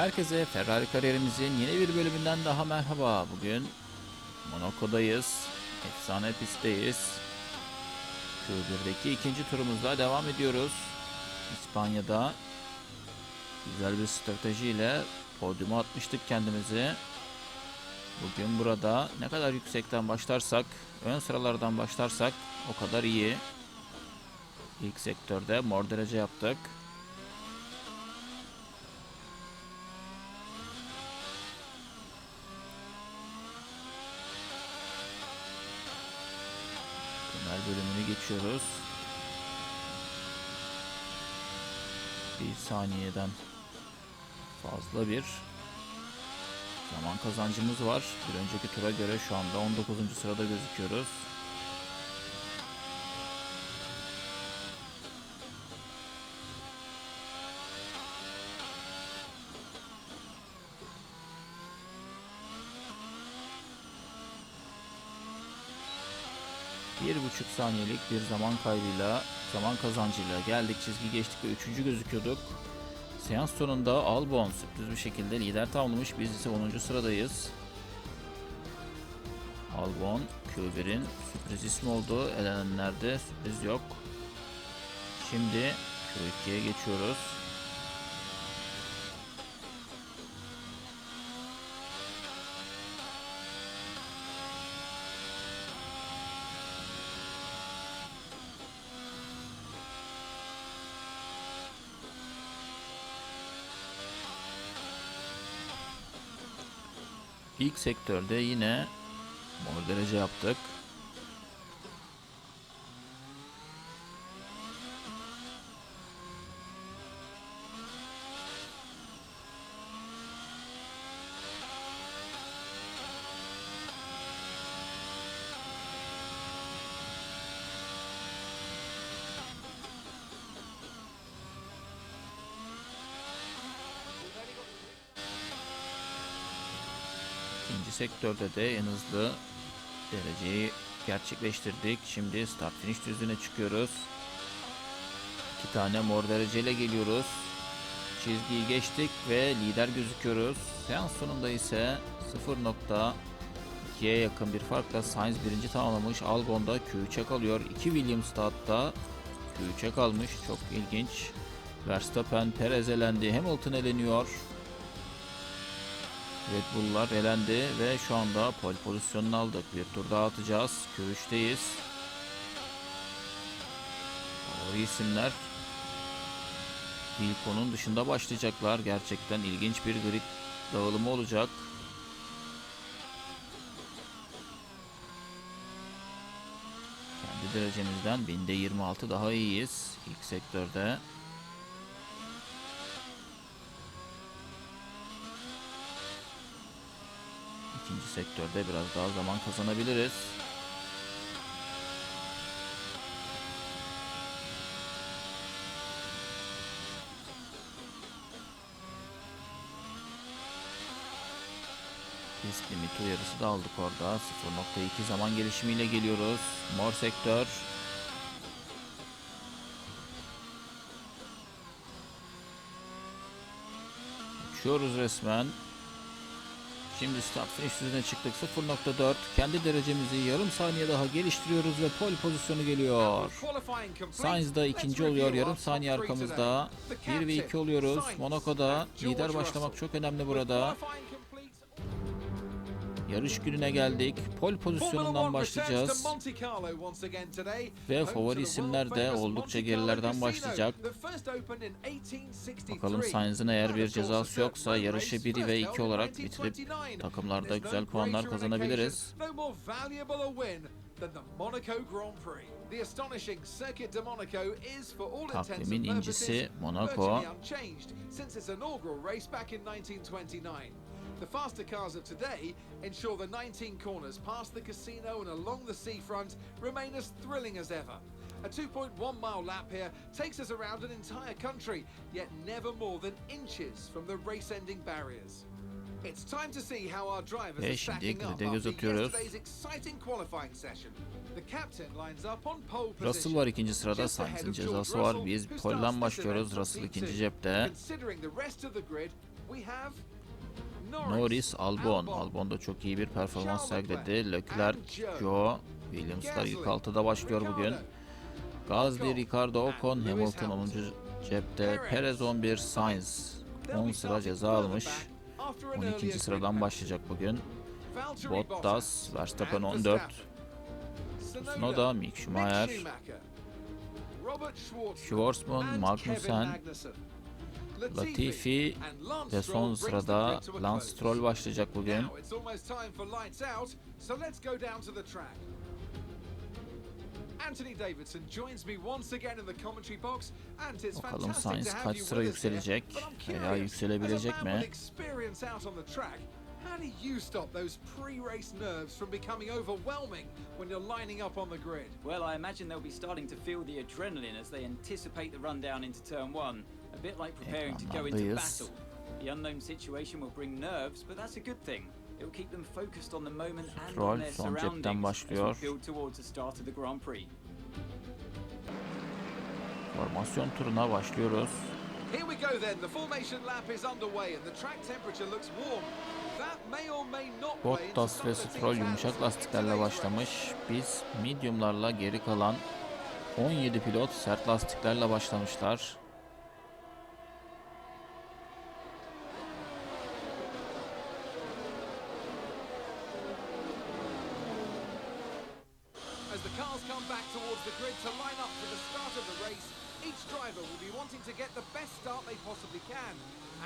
Herkese Ferrari kariyerimizin yeni bir bölümünden daha merhaba. Bugün Monaco'dayız. Efsane pistteyiz. Q1'deki ikinci turumuzla devam ediyoruz. İspanya'da güzel bir stratejiyle podyuma atmıştık kendimizi. Bugün burada ne kadar yüksekten başlarsak, ön sıralardan başlarsak o kadar iyi. İlk sektörde mor derece yaptık. Bölümünü geçiyoruz. Bir saniyeden fazla bir zaman kazancımız var. Bir önceki tura göre şu anda 19. sırada gözüküyoruz. Bir buçuk saniyelik bir zaman kaybıyla, zaman kazancıyla geldik çizgi geçtik ve üçüncü gözüküyorduk. Seans sonunda Albon sürpriz bir şekilde lider tamamlamış. Biz ise 10. sıradayız. Albon Q1'in sürpriz ismi oldu. Elenenlerde sürpriz yok. Şimdi Q2'ye geçiyoruz. İlk sektörde yine mor derece yaptık. İkinci sektörde de en hızlı dereceyi gerçekleştirdik. Şimdi start finish düzlüğüne çıkıyoruz. İki tane mor dereceyle geliyoruz. Çizgiyi geçtik ve lider gözüküyoruz. Seans sonunda ise 0.2'ye yakın bir farkla Sainz birinci tamamlamış. Albon da Q3'e kalıyor. 2 Williams da hatta Q3'e kalmış. Çok ilginç. Verstappen Perez elendi. Hamilton eleniyor. Red Bull'lar elendi ve şu anda pole pozisyonunu aldık. Bir tur daha atacağız. Q3'teyiz. Favori isimler Wilco'nun dışında başlayacaklar. Gerçekten ilginç bir grid dağılımı olacak. Kendi derecemizden binde 26 daha iyiyiz ilk sektörde. İkinci sektörde biraz daha zaman kazanabiliriz. Pist limiti uyarısı da aldık orada. 0.2 zaman gelişimiyle geliyoruz. Mor sektör. Uçuyoruz resmen. Şimdi start finish düzene çıktık. 0.4 kendi derecemizi yarım saniye daha geliştiriyoruz ve pole pozisyonu geliyor. Sainz da ikinci oluyor yarım saniye arkamızda. 1 ve 2 oluyoruz. Monaco'da lider başlamak çok önemli burada Yarış gününe geldik. Pole pozisyonundan başlayacağız. Ve favori isimler de oldukça gerilerden başlayacak. Bakalım Sainz'ın eğer bir cezası yoksa yarışı 1 ve 2 olarak bitirip takımlarda güzel puanlar kazanabiliriz. Takvimin incisi Monaco. The faster cars of today ensure the 19 corners past the casino and along the seafront remain as thrilling as ever. A 2.1 mile lap here takes us around an entire country, yet never more than inches from the race ending barriers. It's time to see how our drivers Ve are stacking up after yesterday's exciting qualifying session. The captain lines up on pole Russell position. var ikinci sırada Sainz'in cezası var. Russell, Biz polden başlıyoruz. Russell ikinci cepte. Considering the rest of the grid, we have Norris, Albon. Albon da çok iyi bir performans sergiledi. Leclerc, Joe, Williams'lar ilk altıda başlıyor bugün. Gasly, Ricardo, Ocon, Hamilton 10. cepte. Perez 11, Sainz 10 sıra ceza almış. 12. sıradan başlayacak bugün. Bottas, Verstappen 14, Tsunoda, Mick Schumacher, Schwarzman, Magnussen, Latifi ve son sırada Lance Stroll başlayacak bugün. Anthony Davidson joins me once again in the commentary box, and it's Bakalım Sainz kaç sıra yükselecek veya yükselebilecek mi? with experience out on the track, how do you stop those pre-race nerves from becoming overwhelming when you're lining up on the grid? Well, I imagine they'll be starting to feel the adrenaline as they anticipate the run down into turn one. A bit like preparing to go into battle. The unknown situation will bring nerves, but that's a good thing. It will keep them focused on the moment and Stroll on their son cepten surroundings as başlıyor. we build towards the start of the Grand Prix. Formasyon turuna başlıyoruz. Here we go then. The formation lap is underway and the track temperature looks warm. That may or may not play into Bottas some ve of the team's Stroll yumuşak lastiklerle başlamış. race. Biz mediumlarla geri kalan 17 pilot sert lastiklerle başlamışlar. They possibly can.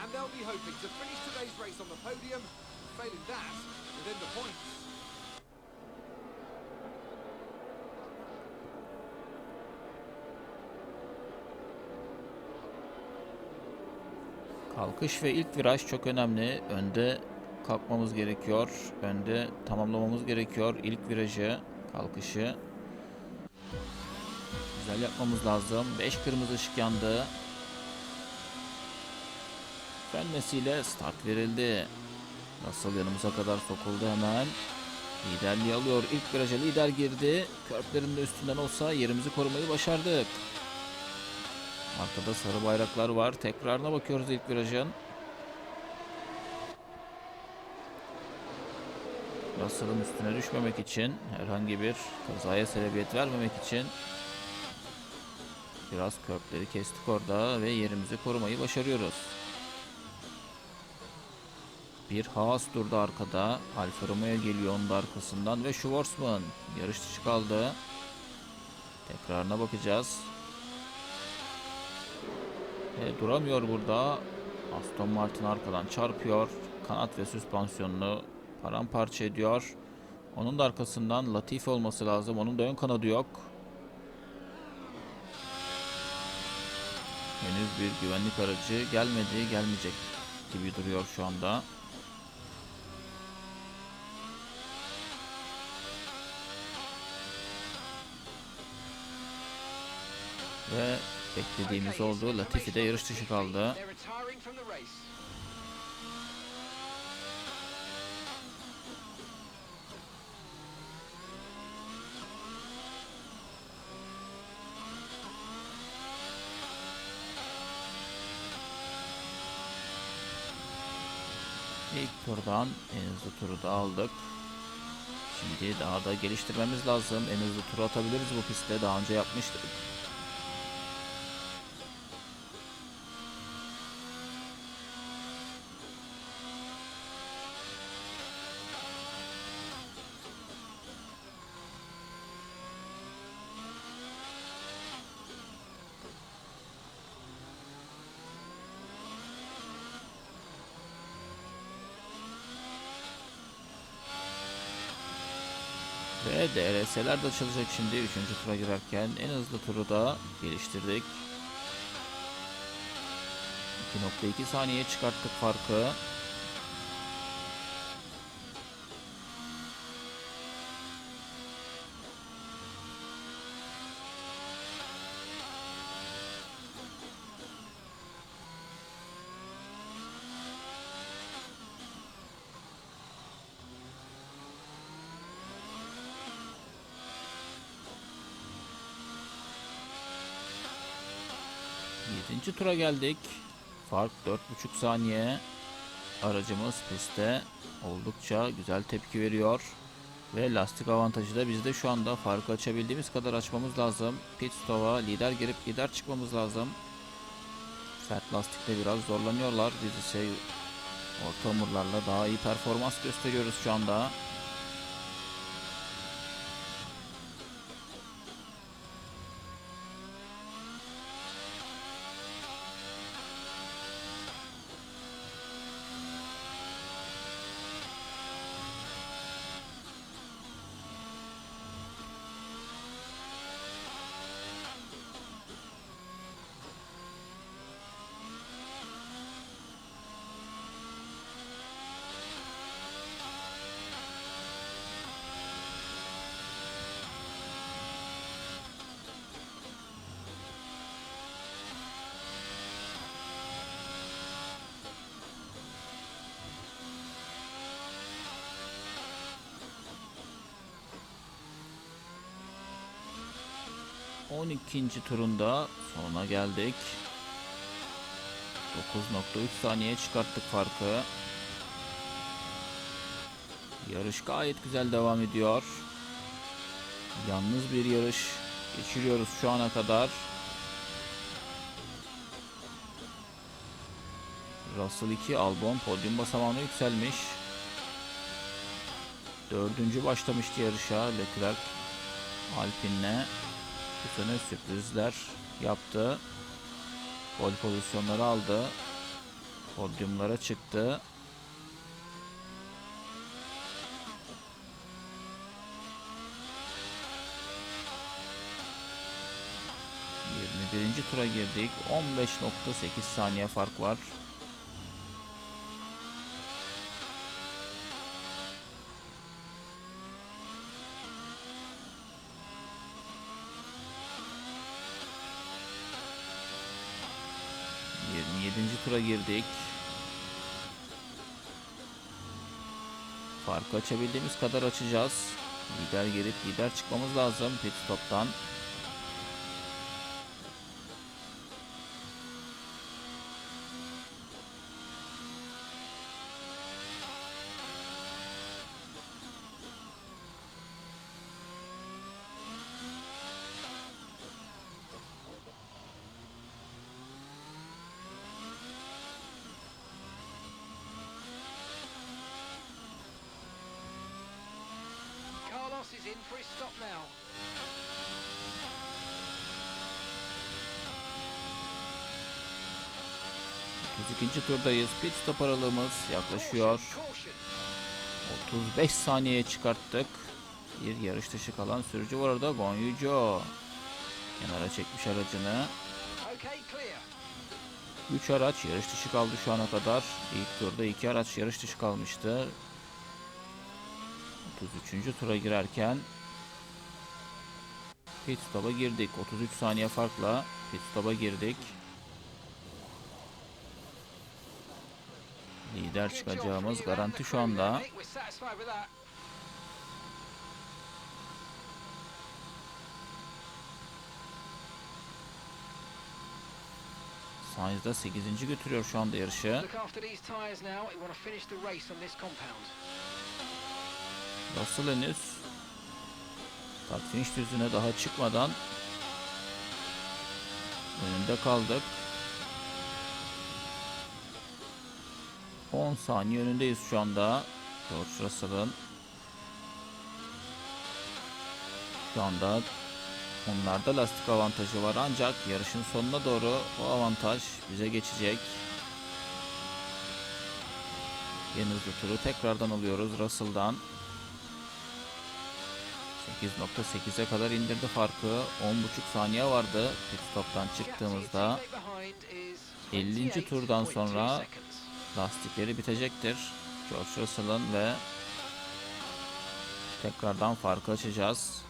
And they'll be hoping to finish today's race on the podium, failing that, within the points. Kalkış ve ilk viraj çok önemli. Önde kalkmamız gerekiyor. Önde tamamlamamız gerekiyor. İlk virajı, kalkışı. Güzel yapmamız lazım. 5 kırmızı ışık yandı. Frenmesiyle start verildi. Nasıl yanımıza kadar sokuldu hemen. Liderliği alıyor. İlk viraja lider girdi. Körplerin de üstünden olsa yerimizi korumayı başardık. Arkada sarı bayraklar var. Tekrarına bakıyoruz ilk virajın. Russell'ın üstüne düşmemek için herhangi bir kazaya sebebiyet vermemek için biraz köprüleri kestik orada ve yerimizi korumayı başarıyoruz. Bir Haas durdu arkada. Alfa Romeo geliyor onun da arkasından ve Schwarzman yarış dışı kaldı. Tekrarına bakacağız. E, duramıyor burada. Aston Martin arkadan çarpıyor. Kanat ve süspansiyonunu paramparça ediyor. Onun da arkasından Latifi olması lazım. Onun da ön kanadı yok. Henüz bir güvenlik aracı gelmedi, gelmeyecek gibi duruyor şu anda. Ve beklediğimiz oldu. Latifi de yarış dışı kaldı. İlk turdan en hızlı turu da aldık. Şimdi daha da geliştirmemiz lazım. En hızlı turu atabiliriz bu pistte. Daha önce yapmıştık. Ve DRS'ler de açılacak şimdi 3. tura girerken. En hızlı turu da geliştirdik. 2.2 saniye çıkarttık farkı. Yedinci tura geldik. Fark 4.5 saniye. aracımız pistte oldukça güzel tepki veriyor. Ve lastik avantajı da bizde şu anda farkı açabildiğimiz kadar açmamız lazım. Pit stop'a lider girip lider çıkmamız lazım. Sert lastikte biraz zorlanıyorlar. Biz ise orta hamurlarla daha iyi performans gösteriyoruz şu anda. On ikinci turunda sonuna geldik. 9.3 saniye çıkarttık farkı. Yarış gayet güzel devam ediyor. Yalnız bir yarış geçiriyoruz şu ana kadar. Russell 2 Albon podyum basamağına yükselmiş. Dördüncü başlamıştı yarışa Leclerc Alpine'le bu sene sürprizler yaptı. Gol pozisyonları aldı. Podyumlara çıktı. Birinci tura girdik. 15.8 saniye fark var. Tura girdik. Farkı açabildiğimiz kadar açacağız. Lider gelip lider çıkmamız lazım pit stop'tan. Carlos is in for his stop now. ikinci turdayız. Pit stop aralığımız yaklaşıyor. Caution. 35 saniye çıkarttık. Bir yarış dışı kalan sürücü var orada. Gon Yujo. Kenara çekmiş aracını. Okay, clear. 3 araç yarış dışı kaldı şu ana kadar. İlk turda 2 araç yarış dışı kalmıştı. 33. tura girerken pit stop'a girdik. 33 saniye farkla pit stop'a girdik. Lider çıkacağımız garanti şu anda. Nick. We're satisfied with that. Sainz da 8. götürüyor şu anda yarışı. Russell henüz start finish düzlüğüne daha çıkmadan önünde kaldık. 10 saniye önündeyiz şu anda. George Russell'ın şu anda onlarda lastik avantajı var ancak yarışın sonuna doğru o avantaj bize geçecek. En hızlı turu tekrardan alıyoruz Russell'dan. 8.8'e kadar indirdi farkı. 10.5 saniye vardı pit stop'tan çıktığımızda. The actual teammate behind is 50. turdan 28.2 sonra. Lastikleri bitecektir. George Russell'ın ve tekrardan farkı açacağız.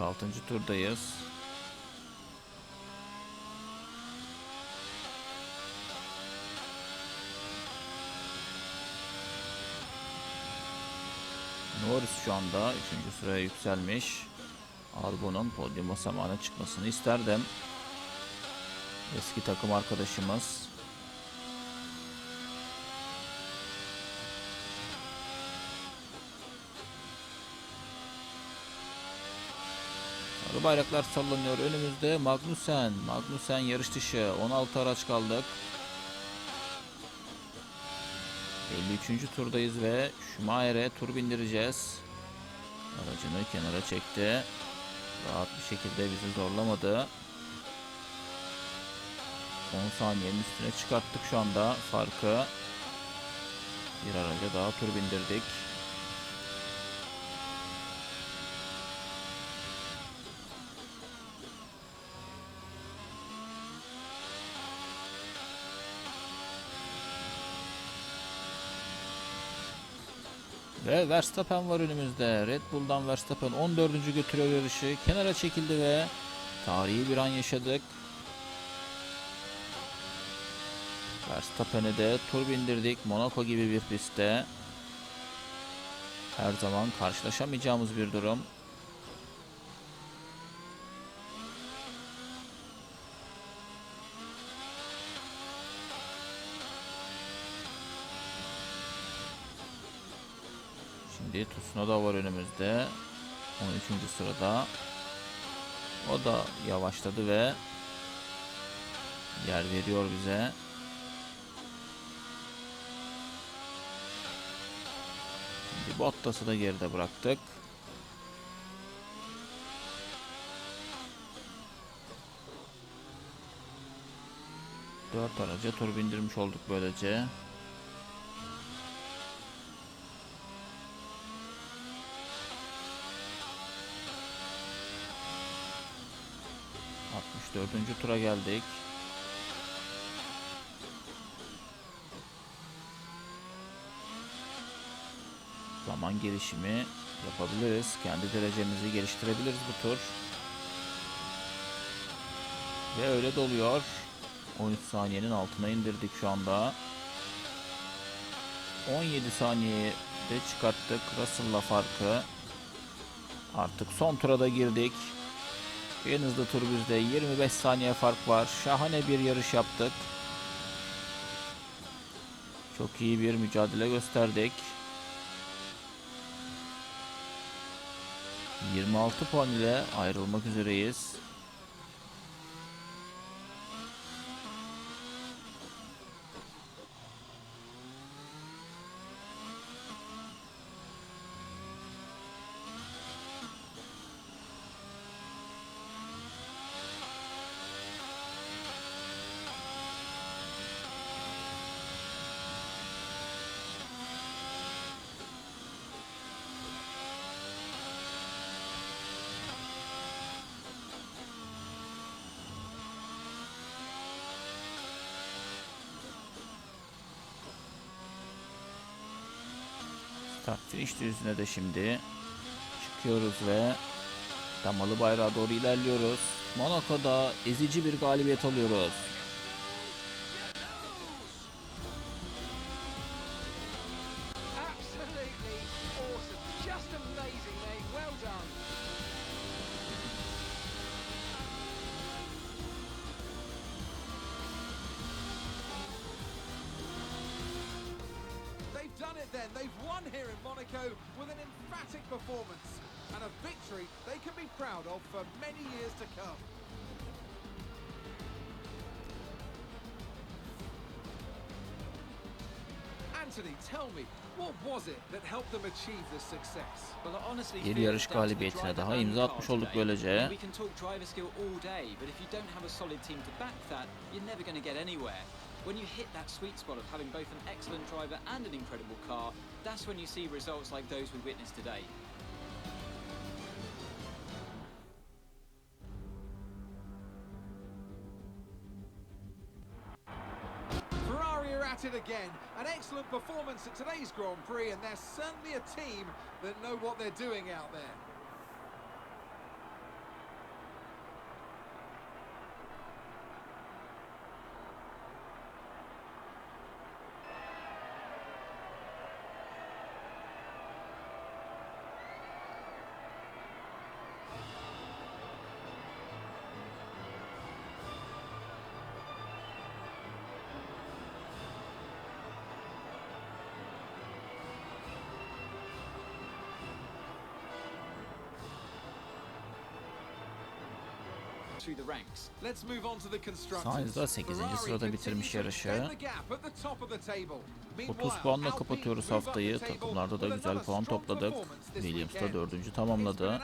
46. turdayız. Norris şu anda 3. sıraya yükselmiş. Albon'un podyum basamağına çıkmasını isterdim. Eski takım arkadaşımız. Sarı bayraklar sallanıyor önümüzde Magnussen. Magnussen yarış dışı 16 araç kaldık. 53. turdayız ve Schumacher'e tur bindireceğiz. Aracını kenara çekti. Rahat bir şekilde bizi zorlamadı. 10 saniyenin üstüne çıkarttık şu anda farkı. Bir araca daha tur bindirdik. Ve Verstappen var önümüzde. Red Bull'dan Verstappen 14. götürüyor yarışı. Kenara çekildi ve tarihi bir an yaşadık. Verstappen'e de tur bindirdik. Monaco gibi bir pistte. Her zaman karşılaşamayacağımız bir durum. Şimdi Tsunoda var önümüzde. 13. sırada. O da yavaşladı ve yer veriyor bize. Şimdi Bottas'ı da geride bıraktık. Dört araca tur bindirmiş olduk böylece. Dördüncü tura geldik. Zaman gelişimi yapabiliriz. Kendi derecemizi geliştirebiliriz bu tur. Ve öyle doluyor. 13 saniyenin altına indirdik şu anda. 17 saniyeye de çıkarttık Russell'la farkı. Artık son tura da girdik. En hızlı tur bizde 25 saniye fark var. Şahane bir yarış yaptık. Çok iyi bir mücadele gösterdik. 26 puan ile ayrılmak üzereyiz. Start finish düzlüğüne de şimdi çıkıyoruz ve damalı bayrağa doğru ilerliyoruz. Monaco'da ezici bir galibiyet alıyoruz. It then. They've won here in Monaco with an emphatic performance and a victory they can be proud of for many years to come. Anthony, tell me, what was it that helped them achieve this success? Well, I honestly Bir yarış it's down to the galibiyetine driver daha imza atmış olduk böylece. We can talk driver skill all day, but if you don't have a solid team to back that, you're never going to get anywhere. When you hit that sweet spot of having both an excellent driver and an incredible car, that's when you see results like those we witnessed today. Ferrari are at it again. An excellent performance at today's Grand Prix, and they're certainly a team that know what they're doing out there. The top of the table. 30 Meanwhile, puanla kapatıyoruz haftayı. Takımlarda da güzel puan topladık. Williams da weekend. 4. It's been tamamladı.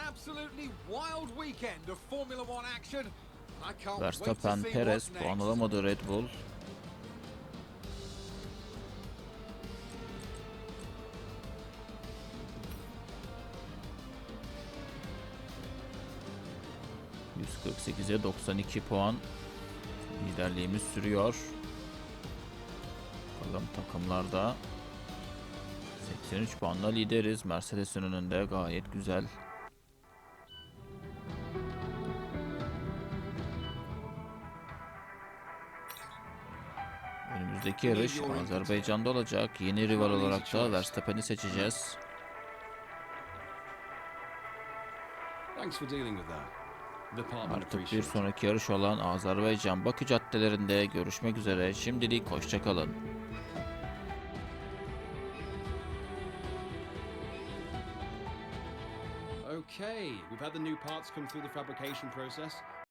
Verstappen, Perez puan alamadı Red Bull. ...148'e 92 puan... ...liderliğimiz sürüyor. Bakalım takımlarda... ...83 puanla lideriz. Mercedes'in önünde gayet güzel. Önümüzdeki yarış Azerbaycan'da olacak. Yeni rival olarak da Verstappen'i seçeceğiz. Thanks for dealing with that. Artık bir sonraki yarış olan Azerbaycan Bakü caddelerinde görüşmek üzere. Şimdilik hoşçakalın. Okay, we've had the new parts come through the fabrication process.